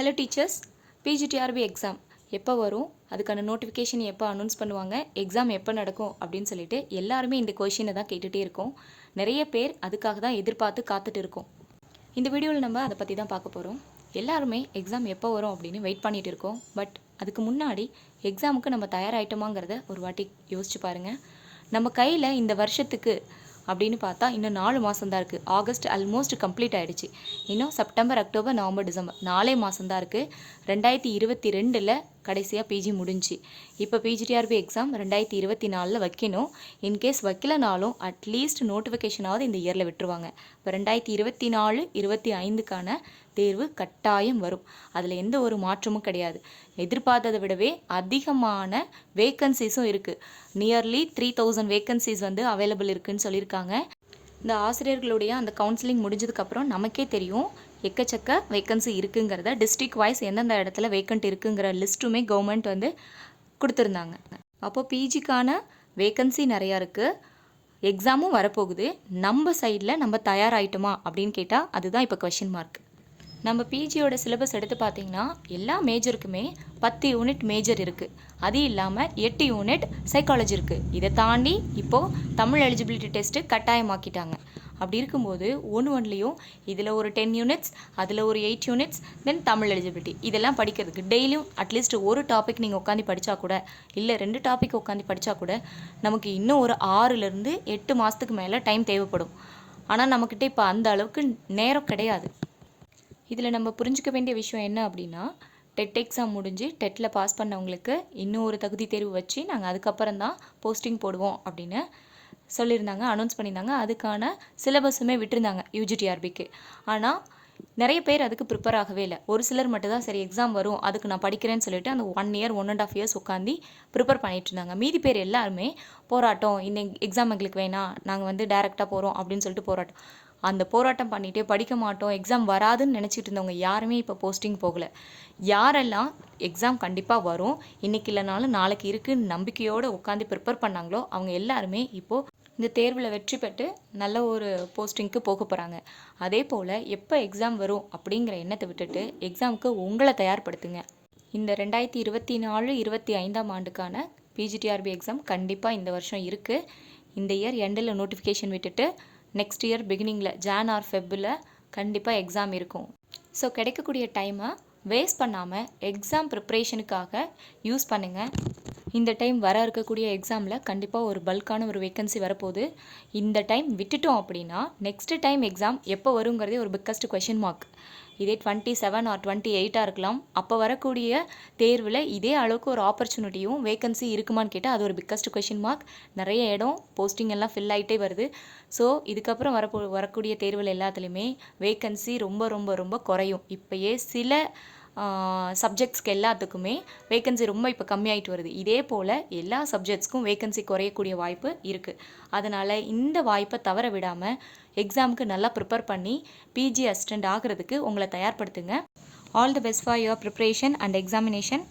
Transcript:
Hello teachers PGTRB exam எப்போ வரும்? அதுக்கான நோட்டிஃபிகேஷன் எப்போ அனௌன்ஸ் பண்ணுவாங்க? எக்ஸாம் எப்போ நடக்கும்? அப்படின்னு சொல்லிட்டு எல்லாருமே இந்த கொஷினை தான் கேட்டுகிட்டே இருக்கோம். நிறைய பேர் அதுக்காக தான் எதிர்பார்த்து காத்துட்டு இருக்கோம். இந்த வீடியோவில் நம்ம அதை பற்றி தான் பார்க்க போகிறோம் எல்லாருமே எக்ஸாம் எப்போ வரும் அப்படின்னு வெயிட் பண்ணிட்டு இருக்கோம். பட் அதுக்கு முன்னாடி எக்ஸாமுக்கு நம்ம தயாராகிட்டோமாங்கிறத ஒரு வாட்டி யோசிச்சு பாருங்கள் நம்ம கையில் இந்த வருஷத்துக்கு அப்படின்னு பார்த்தா இன்னும் நாலு மாதம் தான் இருக்குது ஆகஸ்ட் ஆல்மோஸ்ட் கம்ப்ளீட் ஆகிடுச்சு இன்னும் செப்டம்பர் அக்டோபர் நவம்பர் டிசம்பர் நாலே மாதம் தான் இருக்குது ரெண்டாயிரத்தி இருபத்தி ரெண்டில் கடைசியாக பிஜி முடிஞ்சு. இப்போ பிஜிடிஆர்பி எக்ஸாம் ரெண்டாயிரத்தி இருபத்தி நாலில் வைக்கணும். இன்கேஸ் வைக்கலனாலும் அட்லீஸ்ட் நோட்டிஃபிகேஷனாவது இந்த இயரில் விட்டுருவாங்க. இப்போ ரெண்டாயிரத்தி இருபத்தி நாலு இருபத்தி ஐந்துக்கான தேர்வு கட்டாயம் வரும். அதில் எந்த ஒரு மாற்றமும் கிடையாது. எதிர்பார்த்ததை விடவே அதிகமான வேக்கன்சிஸும் இருக்குது நியர்லி த்ரீ தௌசண்ட் வேக்கன்சிஸ் வந்து அவைலபிள் இருக்குன்னு சொல்லியிருக்காங்க. இந்த ஆசிரியர்களுடைய அந்த கவுன்சிலிங் முடிஞ்சதுக்கப்புறம் நமக்கே தெரியும். எக்கச்சக்க வேக்கன்சி இருக்குங்கிறத டிஸ்ட்ரிக்ட் வைஸ் எந்தெந்த இடத்துல வேக்கண்ட் இருக்குங்கிற லிஸ்ட்டுமே கவர்மெண்ட் வந்து கொடுத்துருந்தாங்க. அப்போது பிஜிக்கான வேக்கன்சி நிறையா இருக்குது எக்ஸாமும் வரப்போகுது. நம்ம சைடில் நம்ம தயாராகிட்டோமா அப்படின்னு கேட்டால் அதுதான் இப்போ கொஷின் மார்க் நம்ம பிஜியோட சிலபஸ் எடுத்து பார்த்தீங்கன்னா எல்லா மேஜருக்குமே பத்து யூனிட் மேஜர் இருக்குது அது இல்லாமல் எட்டு யூனிட் சைக்காலஜி இருக்குது இதை தாண்டி இப்போது தமிழ் எலிஜிபிலிட்டி டெஸ்ட்டு கட்டாயமாக்கிட்டாங்க. அப்படி இருக்கும்போது ஒன்று ஒன்லேயும் இதில் ஒரு டென் யூனிட்ஸ் அதில் ஒரு eight units then Tamil eligibility இதெல்லாம் படிக்கிறதுக்கு டெய்லியும் அட்லீஸ்ட் ஒரு டாபிக் நீங்கள் உட்காந்து படித்தா கூட இல்லை ரெண்டு டாபிக் உட்காந்து படித்தா கூட நமக்கு இன்னும் ஒரு ஆறுலேருந்து எட்டு மாதத்துக்கு மேலே டைம் தேவைப்படும். ஆனால் நம்மக்கிட்ட இப்போ அந்த அளவுக்கு நேரம் கிடையாது. இதில் நம்ம புரிஞ்சுக்க வேண்டிய விஷயம் என்ன அப்படின்னா டெட் எக்ஸாம் முடிஞ்சு டெட்டில் பாஸ் பண்ணவங்களுக்கு இன்னும் ஒரு தகுதி தேர்வு வச்சு நாங்கள் அதுக்கப்புறம் தான் போஸ்டிங் போடுவோம் அப்படின்னு சொல்லியிருந்தாங்க அனௌன்ஸ் பண்ணியிருந்தாங்க. அதுக்கான சிலபஸுமே விட்டுருந்தாங்க யூஜிடிஆர்பிக்கு ஆனால் நிறைய பேர் அதுக்கு ப்ரிப்பேர் ஆகவே இல்லை. ஒரு சிலர் மட்டும் தான் சரி எக்ஸாம் வரும் அதுக்கு நான் படிக்கிறேன்னு சொல்லிட்டு அந்த one year one and half years உட்காந்து ப்ரிப்பேர் பண்ணிட்டு இருந்தாங்க. மீதி பேர் எல்லாருமே போராட்டம் இந்த எக்ஸாம் எங்களுக்கு வேணாம் நாங்கள் வந்து டேரெக்டாக போகிறோம் அப்படின்னு சொல்லிட்டு போராட்டம். அந்த போராட்டம் பண்ணிகிட்டே படிக்க மாட்டோம் எக்ஸாம் வராதுன்னு நினச்சிட்டு இருந்தவங்க யாருமே இப்போ போஸ்டிங் போகலை. யாரெல்லாம் எக்ஸாம் கண்டிப்பாக வரும் இன்றைக்கி இல்லைனாலும் நாளைக்கு இருக்குன்னு நம்பிக்கையோடு உட்காந்து ப்ரிப்பேர் பண்ணாங்களோ அவங்க எல்லாருமே இப்போது இந்த தேர்வில் வெற்றி பெற்று நல்ல ஒரு போஸ்டிங்க்கு போக போகிறாங்க அதே போல் எப்போ எக்ஸாம் வரும் அப்படிங்கிற எண்ணத்தை விட்டுட்டு எக்ஸாமுக்கு உங்களை தயார்படுத்துங்க. இந்த ரெண்டாயிரத்தி இருபத்தி நாலு இருபத்தி ஐந்தாம் ஆண்டுக்கான பிஜிடிஆர்பி எக்ஸாம் கண்டிப்பாக இந்த வருஷம் இருக்குது இந்த இயர் எண்டில் நோட்டிஃபிகேஷன் விட்டுட்டு நெக்ஸ்ட் இயர் பிகினிங்கில் ஜான் ஆர் ஃபெப்பில் கண்டிப்பாக எக்ஸாம் இருக்கும். ஸோ கிடைக்கக்கூடிய டைமை வேஸ்ட் பண்ணாமல் எக்ஸாம் ப்ரிப்ரேஷனுக்காக யூஸ் பண்ணுங்கள் இந்த டைம் வர இருக்கக்கூடிய எக்ஸாமில் கண்டிப்பாக ஒரு பல்கான ஒரு வேக்கன்சி வரப்போகுது. இந்த டைம் விட்டுட்டோம் அப்படின்னா நெக்ஸ்ட் டைம் எக்ஸாம் எப்போ வருங்கிறதே ஒரு பிக்கஸ்ட் கொஷின் மார்க் இதே டுவெண்ட்டி செவன் ஆர் டுவெண்ட்டி எயிட்டாக இருக்கலாம். அப்போ வரக்கூடிய தேர்வில் இதே அளவுக்கு ஒரு ஆப்பர்ச்சுனிட்டியும் வேக்கன்சி இருக்குமான்னு கேட்டால் அது ஒரு பிக்கஸ்ட் கொஷின் மார்க் நிறைய இடம் போஸ்டிங் எல்லாம் ஃபில் ஆகிட்டே வருது. ஸோ இதுக்கப்புறம் வரப்போ வரக்கூடிய தேர்வில் எல்லாத்துலேயுமே வேக்கன்சி ரொம்ப ரொம்ப ரொம்ப குறையும். இப்போயே சில சப்ஜெக்ட்ஸ்க்கு எல்லாத்துக்குமே வேக்கன்சி ரொம்ப இப்போ கம்மியாயிட்டு வருது. இதே போல் எல்லா சப்ஜெக்ட்ஸ்க்கும் வேக்கன்சி குறையக்கூடிய வாய்ப்பு இருக்குது அதனால் இந்த வாய்ப்பை தவற விடாமல் எக்ஸாமுக்கு நல்லா ப்ரிப்பேர் பண்ணி பிஜி அசிஸ்டண்ட் ஆகிறதுக்கு உங்களை தயார்படுத்துங்க. All the best for your preparation and examination